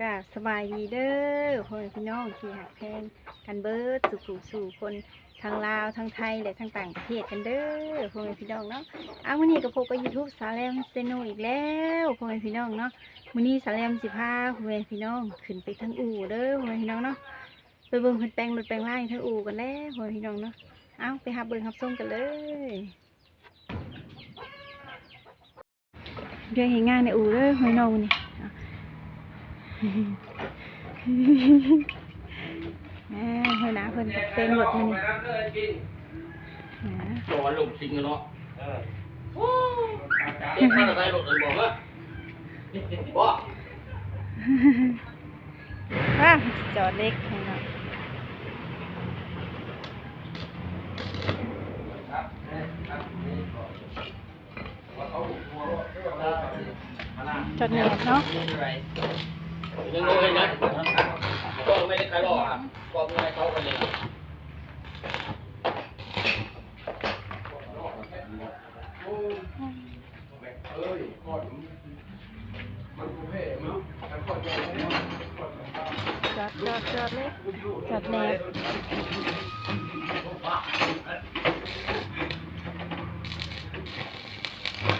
กราบสบายดีเด้อพ่อแม่พี่น้องที่หักแพงกันเบิดสู่ผู้สู่คนทางลาวทางไทยและทางต่างประเทศกันเด้อพ่อแม่พี่น้องเนาะอ้าววันนี้กับพบกับยูทูบสาแลมเซโนอีกแล้วพ่อแม่พี่น้องเนาะวันนี้สาแลมสิพาพ่อแม่พี่น้องขึ้นไปทางอู่เด้อพ่อแม่พี่น้องเนาะไปเบิ่งเพิ่นแปลงรถแปลงร่ทางอู่กันแล้วพ่อแม่พี่น้องเนาะเอ้าไปหาเบิ่งหับส้มกันเลยเรื่องเห็นงานในอู่เด้อพ่อแม่พี่น้องนี่ แม่เฮ้ยนะเพิ่นก็เป็นรถมันนี่นะบอกว่าลูกจริงเนาะเด็กมาอะไรลูกเลยบอกว่าบอกว้าจอดเล็กให้เนาะจอดแหนบเนาะ ยังรู้เลยนะก็ไม่ได้ใครรออะก็ไม่ได้เขาคนเดียว จอดจอดจอดเล็กจอดแหนบ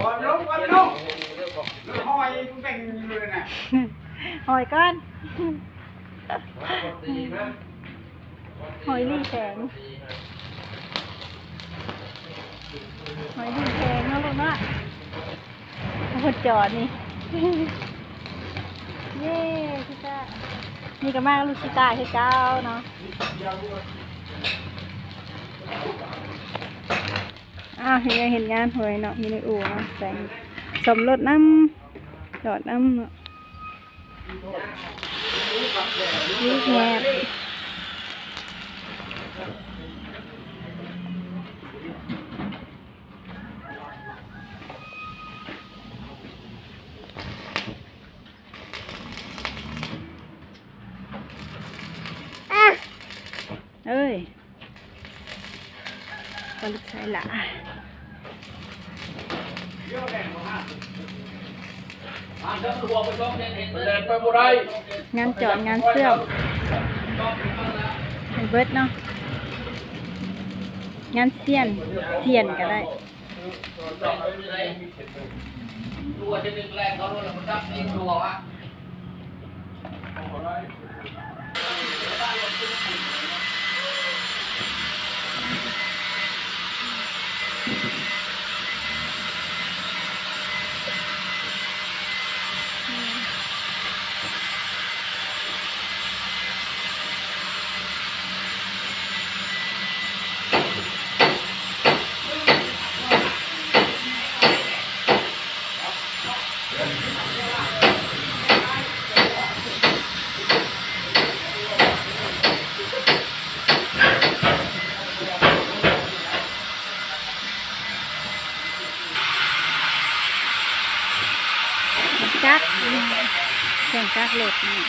ก่อนลงก่อนลงรถหอยกูแต่งอยู่เลยนะ หอยก้อน หอยลิ้นแข็งหอยลิ้นแข็งนะลูกนะเอาคนจอดนี่ เย้พี่ตานี่ก็มากลูกชิตาคือเก้าเนาะอ้าวเห็นไงเห็นงานหวยเนาะมีในอู่เนาะแต่งสมรถน้ำจอดน้ำเนาะ ลูกแงบเอ้ยปลาลูกชายหละเดินตัวไปช่อ งานจอดงานเสื้อมเบิร์ดเนาะงานเสียนเสียนก็ได้ตัวจะดึงแรงเขาเลยมันจับนี่ตัววะ จักเครื่องจักรรถนี่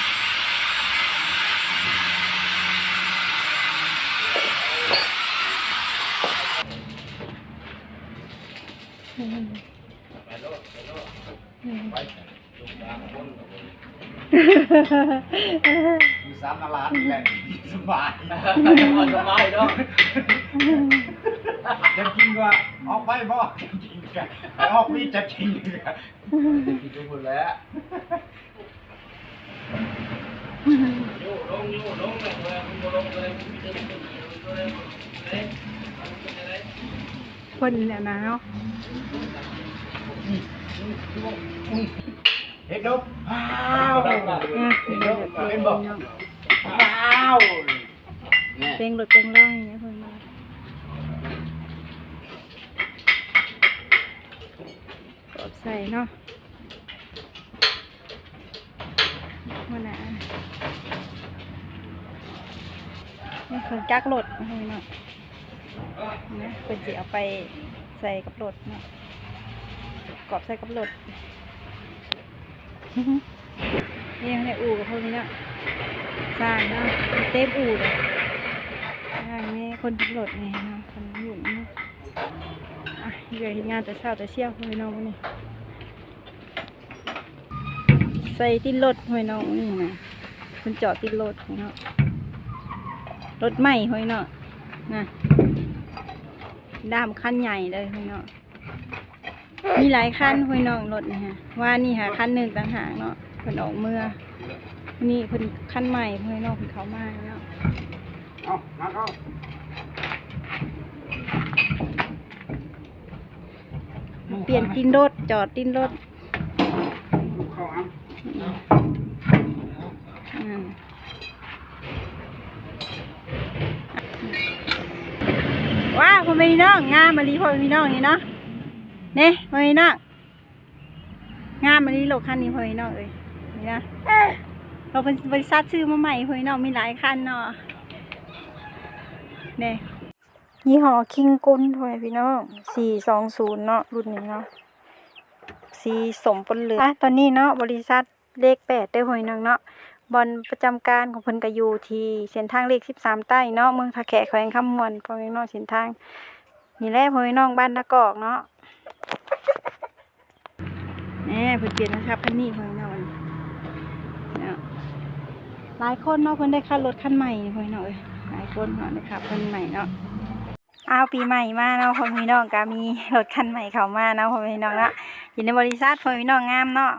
อืม อืมมีสามนาล้านี่แหละสบายสบายเนาะจะกินว่าออกไปบ่จะกินกันอออกนี่จะกินเลยอะกินทุกคนแล้วยูลงยูลงเลยมึงลงเลยมึงจะมึงเลยเอ๊ะคนเนี่ยนะเนาะ เห็นดบว้าวเห็นดบเห็นบ่ว้าวเนี่ยเป็นรถเป็งอย่างเงี้ยคนมาตอบใส่เนาะมันนะนี่คือจักรรถอะไรเนาะนะเป็นสิเอาไปใส่กับรถเนาะ กรอบใส่กับรถนี่ยังในอู่กับพวกนี้เนาะสร้างเนาะเต็มอู่เลยสร้างนี่คนขับรถนี่เนาะคนอยู่เนาะอะเดี๋ยวเห็นงานแต่เช้าแต่เชี่ยวพวกนี้เนาะพวกนี้ใส่ติดรถหอยน้องนี่นะเพิ่นจอดติดรถหอยน้องรถใหม่หอยน้องนะด้ามคันใหญ่เลยหอยน้อง มีหลายคันห้อยน้องรถนี่ฮะว่านี่ค่ะคันหนึ่งต่างหากเนาะเพิ่นออกเมื่อ นี่เพิ่นคันใหม่ห้อยน้องเพิ่นเขามาเนาะเอานัดเอาเปลี่ยนตินรถจอดตินรถเข้าอันมว้าวพ่อแม่พี่น้องงามมาลีพ่อแม่พี่น้องนี่เนาะ เนี่ยพ่อแม่พี่น้องงามมาลีโลกคันนี้พ่อแม่พี่น้องเอ้ยนี่นะเราเป็นบริษัทซื้อมาใหม่พ่อแม่พี่น้องมีหลายคันเนาะเนี่ยยี่ห้อคิงกุนพ่อแม่พี่น้องสี่สองศูนย์เนาะรุ่นนี้เนาะสีสมปนเหลืองตอนนี้เนาะบริษัทเลขแปดได้หวยนางเนาะบอลประจำการของเพิ่นก็อยู่ที่เส้นทางเลขสิบสามใต้เนาะเมืองทะแขะแขวงคำมวนพอแม่น้องเส้นทาง นี่แหละพ่อแม่น้องบ้านนากอกเนาะแหน่เพิ่นเปลี่ยนนะครับคันนี้พ่อแม่น้องเนาะหลายคนเนาะเพิ่นได้คันรถคันใหม่พ่อแม่น้องเอ้ยหลายคนเนาะได้ขับคันใหม่เนาะเอาปีใหม่มาเนาะพ่อพี่น้องก็มีรถคันใหม่เข้ามาเนาะพ่อพี่น้องเนาะอยู่ในบริษัทพ่อพี่น้องงามเนาะ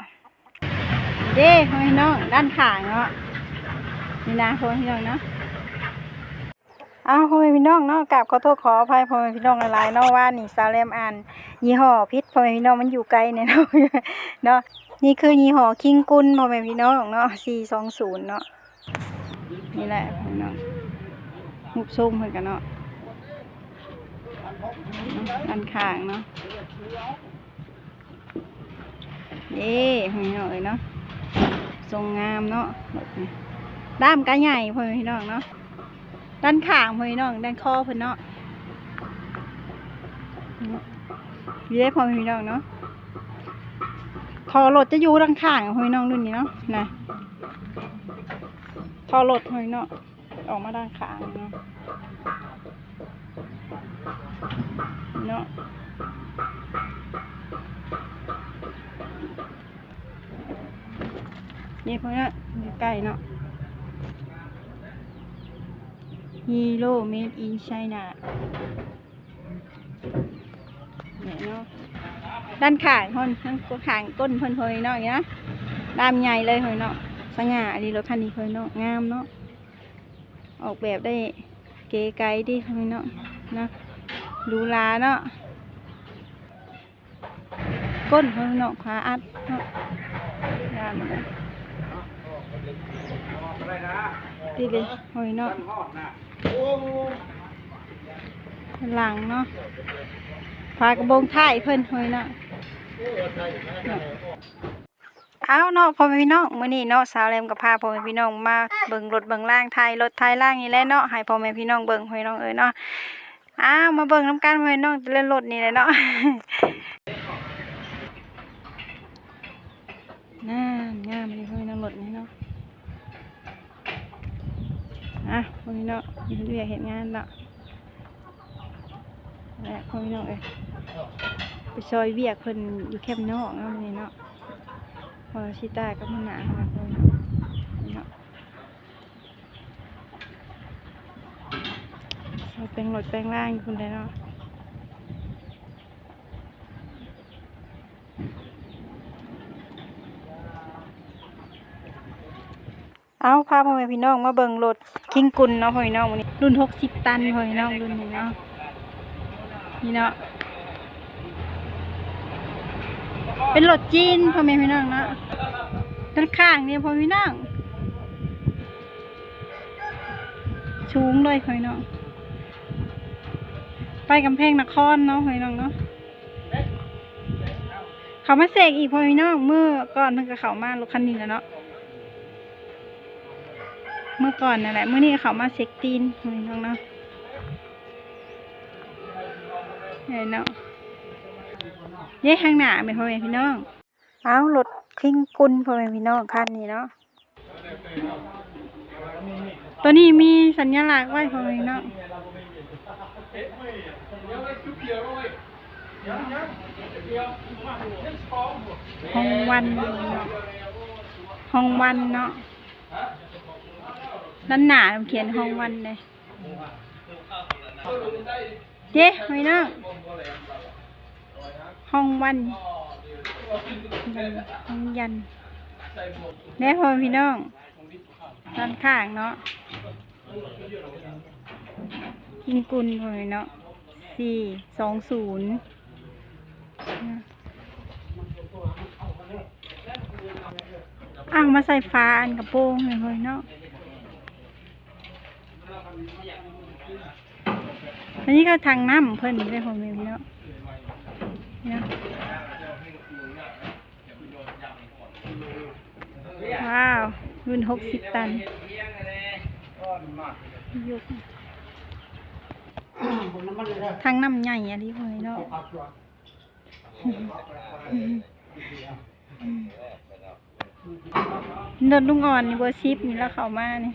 เด้พ่อพี่น้องด้านข้างเนาะนี่นะพ่อพี่น้องเนาะ อ้าวพ่อพี่น้องเนาะกราบขอโทษขออภัยพ่อพี่น้องหลายๆเนาะว่านี่ซาเลมอ่านยี่ห้อพิษพ่อพี่น้องมันอยู่ไกลเนี่ยเนาะเนาะนี่คือยี่ห้อคิงกุนพ่อพี่น้องเนาะ420เนาะนี่แหละพ่อพี่น้องหุบซุ่มเหมือนกันเนาะด้านข้างเนาะเด้พี่น้องเอ้ยเนาะทรงงามเนาะด้ามกะใหญ่พ่อพี่น้องเนาะ ด้านข้างพ่อพี่น้องด้านคอเพิ่นเนาะอยู่ได้พ่อพี่น้องเนาะทอรถจะอยู่ด้านข้างพ่อพี่น้องรุ่นนี้เนาะนะทอรถพ่อพี่น้องออกมาด้านข้างเนาะเนาะนี่พวกเนี้ยใกล้เนาะ ฮีโร่เมดอินไชน่าเนี่ยเนาะด้านข้างคนทั้งข้างก้นเพิ่นเพิ่นเนาะอย่างเงี้ยดามใหญ่เลยเพิ่นเนาะสง่าอันนี้รถคันนี้เพิ่นเนาะงามเนาะออกแบบได้เก๋ไก๋ดีเพิ่นเนาะนะดูลาเนาะก้นเพิ่นเนาะขาอัดเนาะงานมันอะไรนะดีเลยหอยเนาะ หลังเนาะพากระโบงท้ายเพิ่นหอยเนาะเอาเนาะพ่อแม่พี่น้องมื้อนี้เนาะสาวแรมกับพาพ่อแม่พี่น้องมาเบิ่งรถเบิ่งล่างไทยรถไทยล่างนี่แหละเนาะให้พ่อแม่พี่น้องเบิ่งหอยน้องเอ้ยเนาะอ้าวมาเบิ่งน้ำกันพ่อแม่พี่น้องเล่นรถนี่แหละเนาะน่างามเลยพ่อแม่น้องรถนี่เนาะ อะพ่อแม่พี่น้องมีเรียกเห็นงานเนาะและพ่อแม่พี่น้องเอ้ยไปซอยเวียกเพิ่นอยู่แคมป์นอกเนาะมื้อนี้เนาะพอชิตากับมันหนาค่ะคนเนาะซอยแปลงรถแปลงล่างอยู่พุ่นเลยเนาะเอาพาพ่อแม่พี่น้องมาเบิ่งรถ คิงกุนเนาะพ่อพี่น้องวันนี้รุ่นหกสิบตันพ่อพี่น้องรุ่นนี้เนาะนี่เนาะเป็นรถจีนพ่อแม่พี่น้องเนาะด้านข้างเนี่ยพ่อพี่น้องชูงเลยพ่อพี่น้องไปกำแพงนครเนาะพ่อพี่น้องเนาะเขามาเสกอีกพ่อพี่น้องเมื่อก่อนเพิ่งก็เขามารถคันนี้แล้วเนาะ เมื่อก่อนนั่นแหละเมื่อนี้เขามาเซ็กตีนเห็นน้องเนาะเห็นเนาะเย้ข้างหน้าเป็นพ่อแม่พี่น้องเอารถคิงกุนพ่อแม่พี่น้องคันนี้เนาะตัวนี้มีสัญลักษณ์ไว้พ่อแม่พี่น้องของวันเนาะห้องวันเนาะ ด้านหนาเขียนห้องวันเลยเด้ไม่น้องห้องวันห้องยันแน่พอพี่น้องด้านข้างเนาะกินกุลพอพี่เนาะสี่สองศูนย์อ่างมาใส่ฟ้าอันกระโปรงเลยพอพี่เนาะ อันนี้ก็ทางน้ำเพิ่นได้พอพี่เนาะเนะว้าวรุ่นหกสิบตันยกทางน้ำใหญ่อะดิพอพี่เนาะครับชัวร์รถลุงอ่อนนี่เบอร์ซิปนี่แล้วเข้ามานี่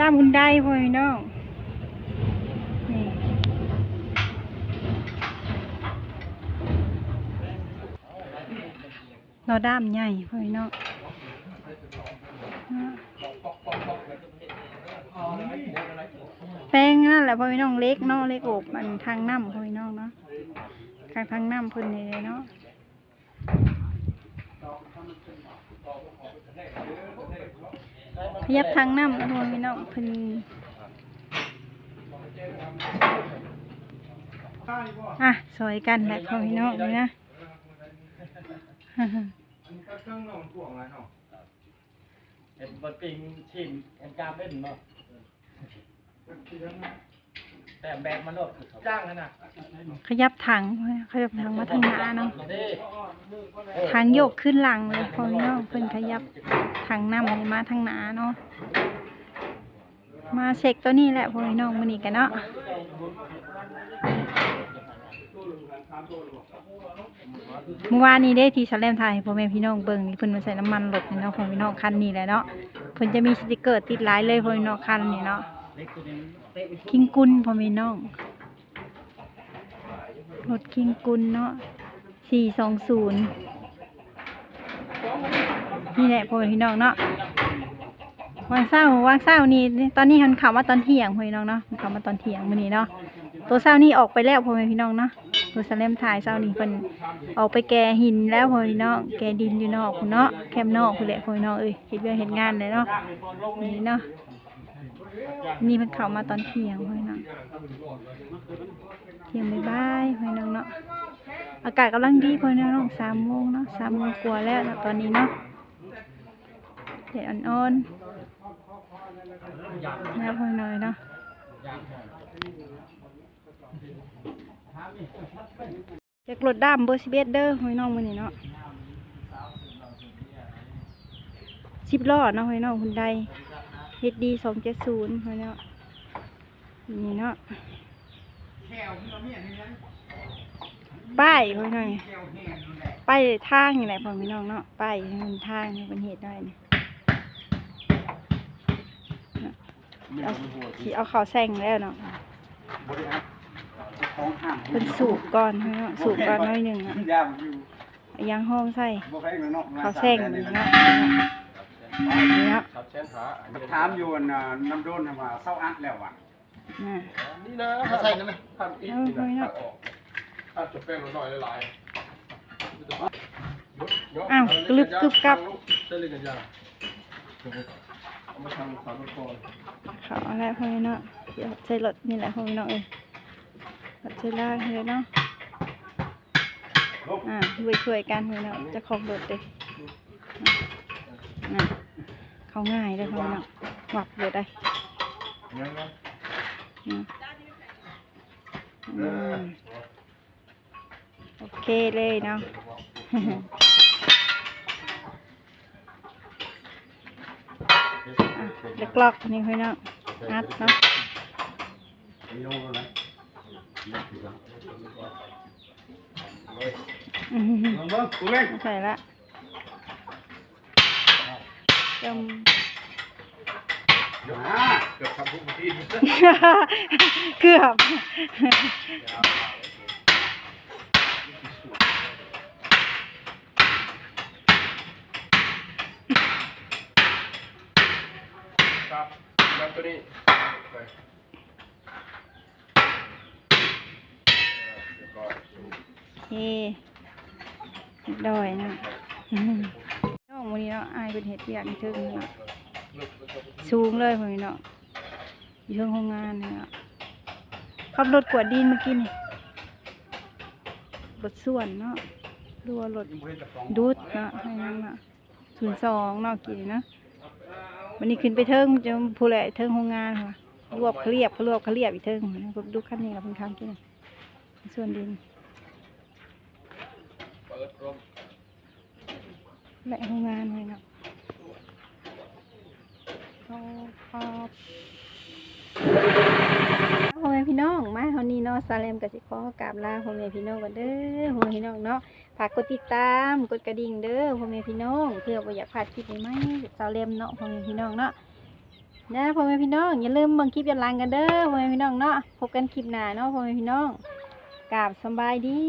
ตามคุณได้พ่อพี่น้องนี่เราด้ามใหญ่พ่อพี่น้องแป้งนั่นแหละพ่อพี่น้องเล็กเนาะเล็กอบมันทางน้ำพ่อพี่น้องเนาะทางทางน้ำเพิ่นนี่เลยเนาะ พยับทางน้ำนะพ่อพี่น้องเพิ่นอะสวยกันแบบพ่อพี่น้องนี่นะเครื่องนอนพ่วงอะไรเนาะเห็นบะปิงชิมเอ็นกาเป็นเนาะ แต่แบบมันโดดจ้างขนาดขยับถังขยับถังมาทางหน้าเนาะนี่ทางโยกขึ้นหลังเลยพ่อพี่น้องเพิ่นขยับทางน้ำนี่มาทางหน้าเนาะมาเช็คตัวนี้แหละพ่อพี่น้องมื้อนี้กันเนาะเมื่อวานนี้ได้ที่สแลมไทยพ่อแม่พี่น้องเบิ่งนี่เพิ่นมาใส่น้ำมันรถนี่เนาะพ่อพี่น้องคันนี้แหละเนาะเพิ่นจะมีสติกเกอร์ติดหลายเลยพ่อพี่น้องคันนี้เนาะ เล็กตัวนี้เตะคิงกุลพ่อแม่น้อง รถคิงกุลเนาะสี่สองศูนย์นี่แหละพ่อแม่พี่น้องเนาะวางเศร้าวางเศร้านี่ตอนนี้หันข่าวมาตอนเที่ยงพ่อพี่น้องเนาะมันข่าวมาตอนเที่ยงมื้อนี้เนาะตัวเศร้านี่ออกไปแล้วพ่อแม่พี่น้องเนาะตัวสแลมถ่ายเศร้านี่เพิ่นออกไปแกหินแล้วพ่อพี่น้องแกดินอยู่นอกเนาะแคมนอกพุ่นแหละพ่อพี่น้องเอ้ยเฮ็ดเรื่องเฮ็ดงานเลยเนาะนี่เนาะ นี่มันเข้ามาตอนเที่ยงพ่อพี่น้องเที่ยงบ๊ายบายพ่อน้องเนาะอากาศกำลังดีพ่อน้องสามโมงเนาะสามโมงกว่าแล้วเนาะตอนนี้เนาะเด็ดอ่อนๆนะพ่อน้อยเนาะจากรถดำเบอร์สิบเอ็ดเด้อพ่อน้องมือนี้เนาะสิบล้อเนาะพ่อน้องคุณใด เฮ็ดดีสองเจ็ดศูนย์พ่อเนาะนี่เนาะแก้วพี่น้องเนี่ยนี่นะป้ายพ่อน้องแก้วแห้งนั่นแหละป้ายทางนี่แหละพ่อพี่น้องเนาะป้ายมันทางนี่เป็นเหตุได้เนี่ยเอาสิเอาเขาวแซงแล้วเนาะบริหารของห้ามเป็นสูบก่อนพี่น้องสูบก่อนหน้อยหนึ่งอะยาวอยู่เอายางห้องใส่บ่ใครเนาะ เขาวแซงนี่เนาะนี่เนาะถามอยู่น่ะน้ำโดนว่าเศร้าอัดแล้วอะน่ะนี่นะใส่นะไหมทำอีกเอาพ่อพี่น้องถ้าจบแป้งหน่อยละลายอ้าวกรึบกรึบกับเส้นเล็กกันยาเอามาทำสามคนเขาวอะไรพ่อพี่น้องเดี๋ยวใช้รถนี่แหละพ่อพี่น้องเอ้ยรถใช้ล่างเลยเนาะอ่าช่วยช่วยๆกันพ่อพี่น้องเจะของรถเด้น่ะ เขาง่ายเลยพ่อพี่น้องหวับเลยได้อืมอืมโอเคเลยเนาะอะเล็กลอกนี่พี่น้องนัดเนาะอืมลองเบิ่งกูเล่นใส่ละ จมเกือบทำทุกทีเกือบครับแล้วตัวนี้ไปเรียด้อยนะ วันนี้เนาะอายเป็นเห็ดเปียกเชิงเนาะสูงเลยพวกนี้เนาะอยู่เชิงโรงงานเนาะขับรถกวดดินเมื่อกี้นี่รถส่วนเนาะรัวรถดูดเนาะให้นั่งเนาะศูนย์สองเนาะกี่เนาะวันนี้ขึ้นไปเทิงจะผู้ใหญ่เทิงโรงงานค่ะรวบเขาเรียบเขารวบเขาเรียบอีกเทิงดูขั้นนี้กับเป็นครั้งที่นี่ส่วนดินเปิดลม และโรงงานเลยนะเขาขอพ่อแม่พี่น้องมาเท่านี้เนาะซาเลมกับสิขอกราบลาพ่อแม่พี่น้องกันเด้อพ่อแม่พี่น้องเนาะฝากกดติดตามกดกระดิ่งเด้อพ่อแม่พี่น้องเพื่อบ่อยากพลาดคลิปใหม่ๆซาเลมเนาะพ่อแม่พี่น้องเนาะนะพ่อแม่พี่น้องอย่าลืมเบิ่งคลิปย้อนหลังกันเด้อพ่อแม่พี่น้องเนาะพบกันคลิปหน้าเนาะพ่อแม่พี่น้องกราบสบายดี